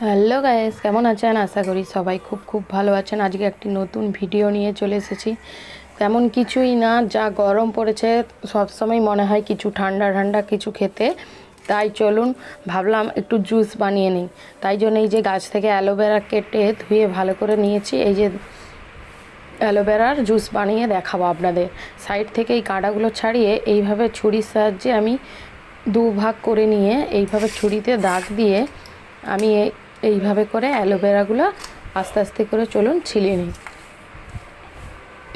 Hello guys কেমন আছেন? আশা করি সবাই খুব খুব ভালো আছেন। আজকে একটি নতুন ভিডিও নিয়ে চলে এসেছি। তেমন কিছুই না, যা গরম পড়েছে সবসময় মনে হয় কিছু ঠান্ডা ঠান্ডা কিছু খেতে। তাই চলুন, ভাবলাম একটু জুস বানিয়ে নিই। তাই জন্য এই যে গাছ থেকে অ্যালোভেরা কেটে ধুয়ে ভালো করে নিয়েছি। এই যে অ্যালোভেরার জুস বানিয়ে দেখাবো আপনাদের। সাইড থেকে এই কাঁটাগুলো ছাড়িয়ে এইভাবে ছুরির সাহায্যে আমি দু ভাগ করে নিয়ে এইভাবে ছুরিতে দাগ দিয়ে আমি এইভাবে করে অ্যালোভেরাগুলো আস্তে আস্তে করে চলুন ছিলিয়ে নিই।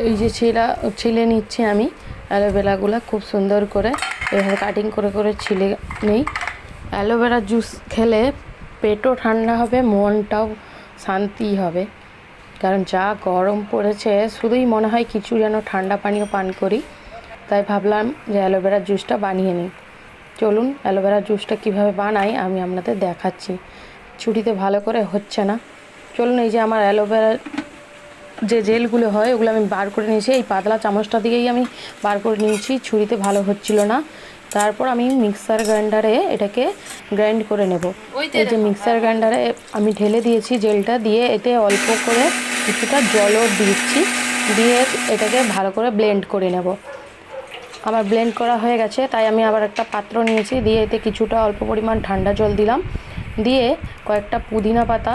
এই যে ছিলা, ছিলে নিচ্ছি আমি অ্যালোভেরাগুলো খুব সুন্দর করে। এভাবে কাটিং করে করে ছিলে নিই। অ্যালোভেরা জুস খেলে পেটও ঠান্ডা হবে, মনটাও শান্তি হবে। কারণ যা গরম পড়েছে, শুধুই মনে হয় কিছু যেন ঠান্ডা পানীয় পান করি। তাই ভাবলাম যে অ্যালোভেরার জুসটা বানিয়ে নিই। চলুন অ্যালোভেরার জুসটা কীভাবে বানাই আমি আপনাদের দেখাচ্ছি। ছুটিতে ভালো করে হচ্ছে না। চলুন এই যে আমার অ্যালোভেরার যে জেলগুলো হয় ওগুলো আমি বার করে নিয়েছি। এই পাতলা চামচটা দিয়েই আমি বার করে নিয়েছি ছুরিতে ভালো হচ্ছিল না। তারপর আমি মিক্সার গ্রাইন্ডারে এটাকে গ্রাইন্ড করে নেব। এই যে মিক্সার গ্রাইন্ডারে আমি ঢেলে দিয়েছি জেলটা দিয়ে এতে অল্প করে কিছুটা জলও দিচ্ছি। দিয়ে এটাকে ভালো করে ব্লেন্ড করে নেব। আমার ব্লেন্ড করা হয়ে গেছে তাই আমি আবার একটা পাত্র নিয়েছি। দিয়ে এতে কিছুটা অল্প পরিমাণ ঠান্ডা জল দিলাম। দিয়ে কয়েকটা পুদিনা পাতা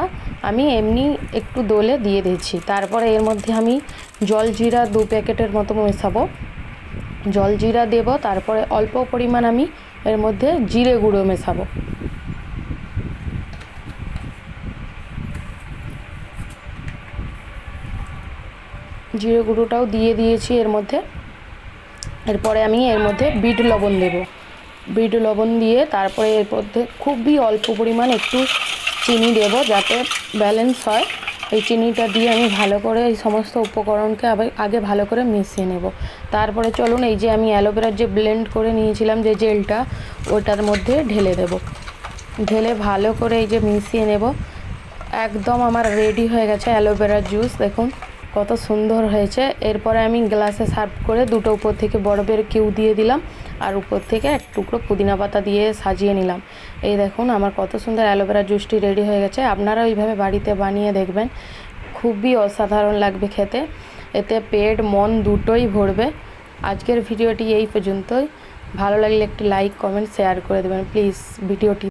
আমি এমনি একটু দোলে দিয়ে দিচ্ছি তারপরে এর মধ্যে আমি জল জিরা দু প্যাকেটের মতো মেশাবো। জল জিরা দেব, তারপরে অল্প পরিমাণ আমি এর মধ্যে জিরে গুঁড়ো মেশাবো। জিরে গুঁড়োটাও দিয়ে দিয়েছি এর মধ্যে। এরপরে আমি এর মধ্যে বিট লবণ দেব। বিট লবণ দিয়ে তারপরে এর মধ্যে খুবই অল্প পরিমাণ একটু চিনি দেব যাতে ব্যালেন্স হয়। এই চিনিটা দিয়ে আমি ভালো করে এই সমস্ত উপকরণকে আগে ভালো করে মিশিয়ে নেব। তারপরে চলুন এই যে আমি অ্যালোভেরার যে ব্লেন্ড করে নিয়েছিলাম যে জেলটা, ওটার মধ্যে ঢেলে দেব। ঢেলে ভালো করে এই যে মিশিয়ে নেব। একদম আমার রেডি হয়ে গেছে অ্যালোভেরার জুস দেখুন। কত সুন্দর হয়েছে। এরপরে আমি গ্লাসে সার্ভ করে দুটো উপর থেকে বরফের কিউ দিয়ে দিলাম আর উপর থেকে এক টুকরো পুদিনা পাতা দিয়ে সাজিয়ে নিলাম। এই দেখুন, আমার কত সুন্দর অ্যালোভেরা জুসটি রেডি হয়ে গেছে। আপনারা এইভাবে বাড়িতে বানিয়ে দেখবেন। খুবই অসাধারণ লাগবে খেতে। এতে পেট, মন দুটোই ভরবে। আজকের ভিডিওটি এই পর্যন্তই। ভালো লাগলে একটি লাইক, কমেন্ট, শেয়ার করে দেবেন। প্লিজ, ভিডিওটি